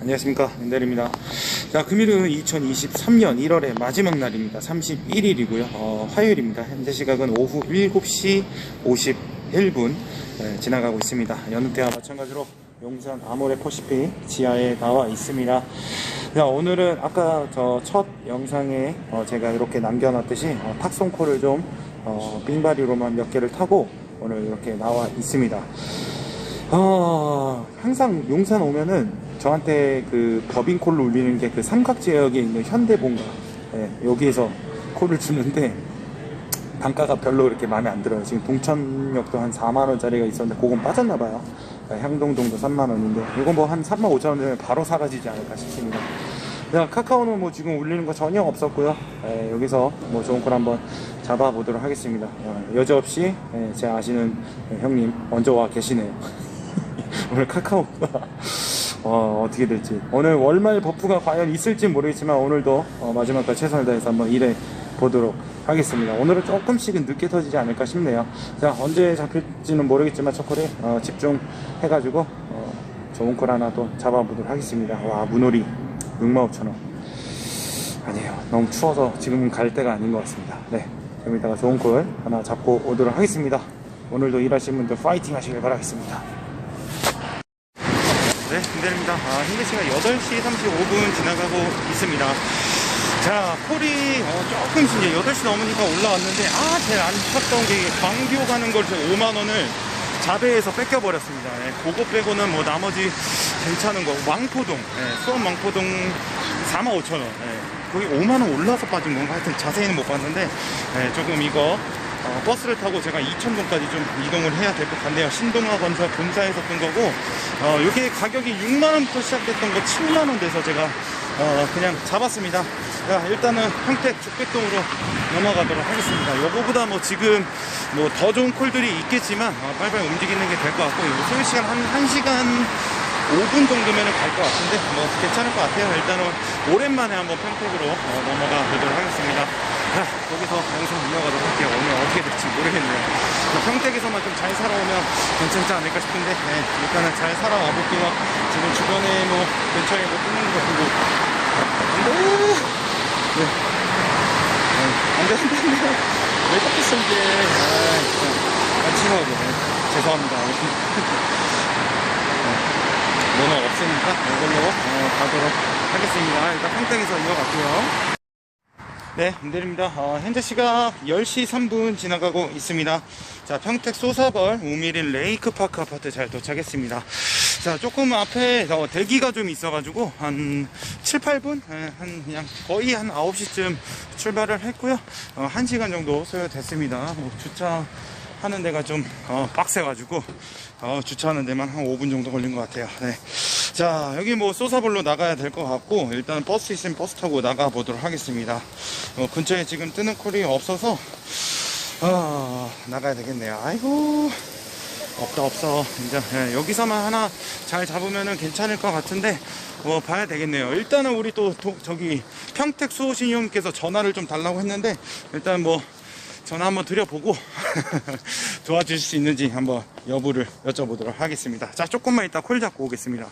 안녕하십니까. 윤대리입니다. 자 금일은 2023년 1월의 마지막 날입니다. 31일이고요. 어, 화요일입니다. 현재 시각은 오후 7시 51분 네, 지나가고 있습니다. 여느 때와 마찬가지로 용산 아모레 퍼시픽 지하에 나와 있습니다. 자 오늘은 아까 저 첫 영상에 어, 제가 이렇게 남겨놨듯이 어, 탁송코를 좀 어, 빙바리로만 몇 개를 타고 오늘 이렇게 나와 있습니다 어, 항상 용산 오면은 저한테 그 법인콜을 울리는 게 그 삼각 지역에 있는 현대본가 예, 여기에서 콜을 주는데 단가가 별로 그렇게 마음에 안 들어요. 지금 동천역도 한 4만 원짜리가 있었는데 그건 빠졌나 봐요. 예, 향동동도 3만 원인데 이건 뭐 한 3만 5천 원 되면 바로 사라지지 않을까 싶습니다. 자, 카카오는 뭐 지금 울리는 거 전혀 없었고요. 예, 여기서 뭐 좋은 콜 한번 잡아보도록 하겠습니다. 어, 여지없이 예, 제 아시는 형님 먼저 와 계시네요. 오늘 카카오가 어, 어떻게 될지 오늘 월말 버프가 과연 있을지 모르겠지만 오늘도 어, 마지막까지 최선을 다해서 한번 일해 보도록 하겠습니다. 오늘은 조금씩은 늦게 터지지 않을까 싶네요. 자 언제 잡힐지는 모르겠지만 첫콜에 어, 집중해가지고 어, 좋은 콜 하나 또 잡아보도록 하겠습니다. 와 문오리 65,000원 아니에요. 너무 추워서 지금은 갈 때가 아닌 것 같습니다. 네. 좀 이따가 좋은 콜 하나 잡고 오도록 하겠습니다. 오늘도 일하시는 분들 파이팅 하시길 바라겠습니다. 네, 김대리입니다. 아, 현재 시간 8시 35분 지나가고 있습니다. 자, 콜이 어, 조금씩 이제 8시 넘으니까 올라왔는데, 아, 제일 안 쳤던 게 광교 가는 걸 제가 5만원을 자배에서 뺏겨버렸습니다. 예, 그거 빼고는 뭐 나머지 괜찮은 거. 왕포동, 예, 수원 왕포동 4만 5천원. 예, 거기 5만원 올라서 빠진 건가? 하여튼 자세히는 못 봤는데, 예, 조금 이거 어, 버스를 타고 제가 2천동까지 좀 이동을 해야 될 것 같네요. 신동아 건설 본사에서 뜬 거고, 어, 이게 가격이 6만 원부터 시작됐던 거 7만 원 돼서 제가, 어, 그냥 잡았습니다. 자, 일단은 평택 죽백동으로 넘어가도록 하겠습니다. 요거보다 뭐 지금 뭐 더 좋은 콜들이 있겠지만, 어, 빨리빨리 움직이는 게 될 것 같고, 요 소요 시간 한 1시간 5분 정도면 갈 것 같은데 뭐 괜찮을 것 같아요. 일단은 오랜만에 한번 평택으로 어, 넘어가 보도록 하겠습니다. 자, 여기서 영상 이어가도록 할게요. 오늘 어떻게 될지 모르겠네요. 뭐 평택에서만 좀 잘 살아오면 괜찮지 않을까 싶은데 네, 일단은 잘 살아와 볼게요. 지금 주변에 뭐 근처에 뭐 뜨는 거 보고 네. 네. 안돼 안돼 안돼 왜 자꾸 쓴게 아, 치워하고 네. 죄송합니다. 면허 없으니까 이걸로 어, 가도록 하겠습니다. 일단 평택에서 이어갈게요. 네, 임대리입니다. 어, 현재 시각 10시 3분 지나가고 있습니다. 자, 평택 소사벌 우미린 레이크파크 아파트 잘 도착했습니다. 자, 조금 앞에 어, 대기가 좀 있어가지고 한 7, 8분? 예, 한 그냥 거의 한 9시쯤 출발을 했고요. 어, 1시간 정도 소요됐습니다. 뭐 주차 하는 데가 좀 어, 빡세가지고 어, 주차하는 데만 한 5분 정도 걸린 것 같아요. 네. 자 여기 뭐 소사벌로 나가야 될 것 같고 일단 버스 있으면 버스 타고 나가 보도록 하겠습니다. 어, 근처에 지금 뜨는 콜이 없어서 어, 나가야 되겠네요. 아이고 없다 없어 이제 예, 여기서만 하나 잘 잡으면은 괜찮을 것 같은데 뭐 봐야 되겠네요 일단은 우리 또 도- 저기 평택 수호신용께서 전화를 좀 달라고 했는데 일단 뭐 전화 한번 드려보고 도와주실 수 있는지 한번 여부를 여쭤보도록 하겠습니다 자 조금만 이따 콜 잡고 오겠습니다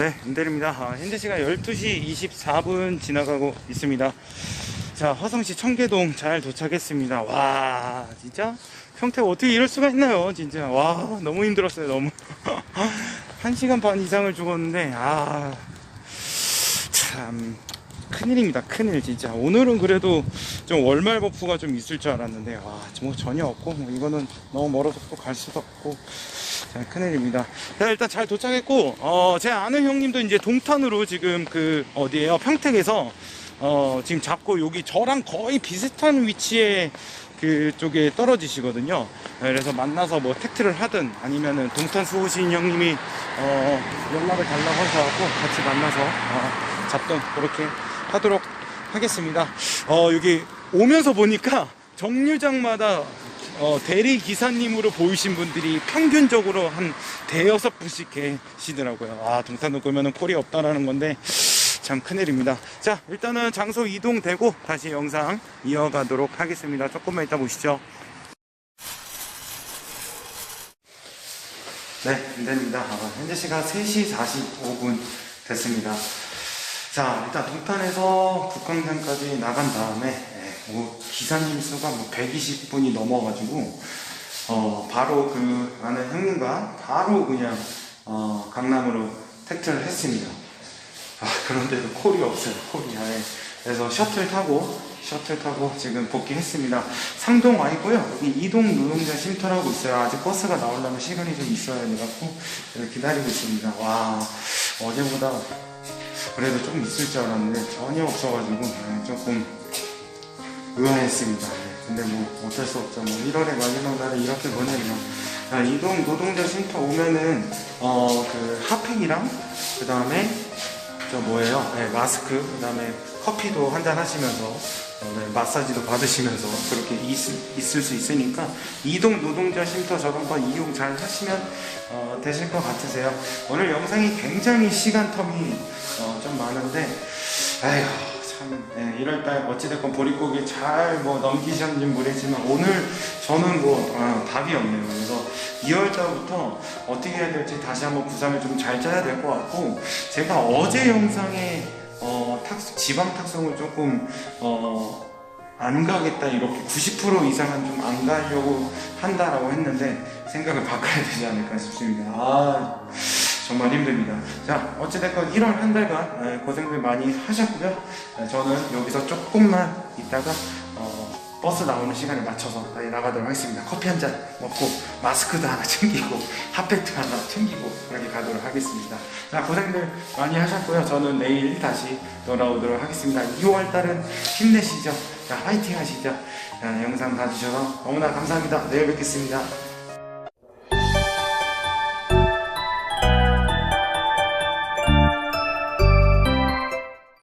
네, 임대리입니다. 아, 현재 시간 12시 24분 지나가고 있습니다. 자, 화성시 청계동 잘 도착했습니다. 와, 진짜 평택 어떻게 이럴 수가 있나요? 진짜. 와, 너무 힘들었어요, 너무. 1시간 반 이상을 죽었는데, 아, 참. 큰일입니다. 큰일 진짜. 오늘은 그래도 좀 월말 버프가 좀 있을 줄 알았는데 와뭐 전혀 없고 뭐 이거는 너무 멀어서 또갈 수도 없고. 자 큰일입니다. 자 일단 잘 도착했고 어 제 아는 형님도 이제 동탄으로 지금 그 어디에요? 평택에서 어 지금 잡고 여기 저랑 거의 비슷한 위치에 그쪽에 떨어지시거든요. 네, 그래서 만나서 뭐 택트를 하든 아니면은 동탄 수호신 형님이 어 연락을 달라고 하셔갖고 같이 만나서 어, 잡든 그렇게 하도록 하겠습니다. 어 여기 오면서 보니까 정류장마다 어, 대리 기사님으로 보이신 분들이 평균적으로 한 대여섯 분씩 계시더라고요. 아 동탄도 그러면은 콜이 없다라는 건데 참 큰일입니다. 자, 일단은 장소 이동되고 다시 영상 이어가도록 하겠습니다. 조금만 이따 보시죠. 네, 안 됩니다. 아, 현재 시간 3시 45분 됐습니다. 자, 일단 동탄에서 북광장까지 나간 다음에 예, 뭐 기사님 수가 뭐 120분이 넘어가지고 어, 바로 그 아는 형님과 바로 그냥 어, 강남으로 택트를 했습니다. 아, 그런데도 콜이 없어요. 콜이 아예. 그래서 셔틀 타고 셔틀 타고 지금 복귀했습니다. 상동 와 있고요. 여기 이동 노동자 쉼터라고 있어요. 아직 버스가 나오려면 시간이 좀 있어야 돼갖고 여기 기다리고 있습니다. 와 어제보다 그래도 좀 있을 줄 알았는데 전혀 없어가지고 네, 조금 의아했습니다. 네, 근데 뭐 어쩔 수 없죠. 뭐 1월의 마지막 날에 이렇게 보내면 자, 이동 노동자 쉼터 오면은 어 그 핫팩이랑 그 다음에 저 뭐예요? 네, 마스크, 그 다음에 커피도 한 잔 하시면서, 어, 네, 마사지도 받으시면서 그렇게 있, 있을 수 있으니까 이동 노동자 쉼터 저번번 이용 잘 하시면 어, 되실 것 같으세요. 오늘 영상이 굉장히 시간 텀이 어, 좀 많은데, 아휴, 참, 네, 1월달 어찌됐건 보릿고개 잘 뭐 넘기셨는지 모르겠지만 오늘 저는 뭐 아, 답이 없네요. 그래서 2월달부터 어떻게 해야 될지 다시 한번 구상을 좀 잘 짜야 될 것 같고 제가 어제 영상에 어, 탁, 지방 탁송을 조금 어, 안 가겠다 이렇게 90% 이상은 좀 안 가려고 한다라고 했는데 생각을 바꿔야 되지 않을까 싶습니다. 아 정말 힘듭니다. 자 어찌됐건 1월 한 달간 에, 고생들 많이 하셨고요. 에, 저는 여기서 조금만 있다가 어, 버스 나오는 시간에 맞춰서 다시 나가도록 하겠습니다. 커피 한 잔 먹고 마스크도 하나 챙기고 핫팩도 하나 챙기고 그렇게 가도록 하겠습니다. 자 고생들 많이 하셨고요. 저는 내일 다시 돌아오도록 하겠습니다. 2월 달은 힘내시죠. 자 화이팅 하시죠. 자, 영상 봐주셔서 너무나 감사합니다. 내일 뵙겠습니다.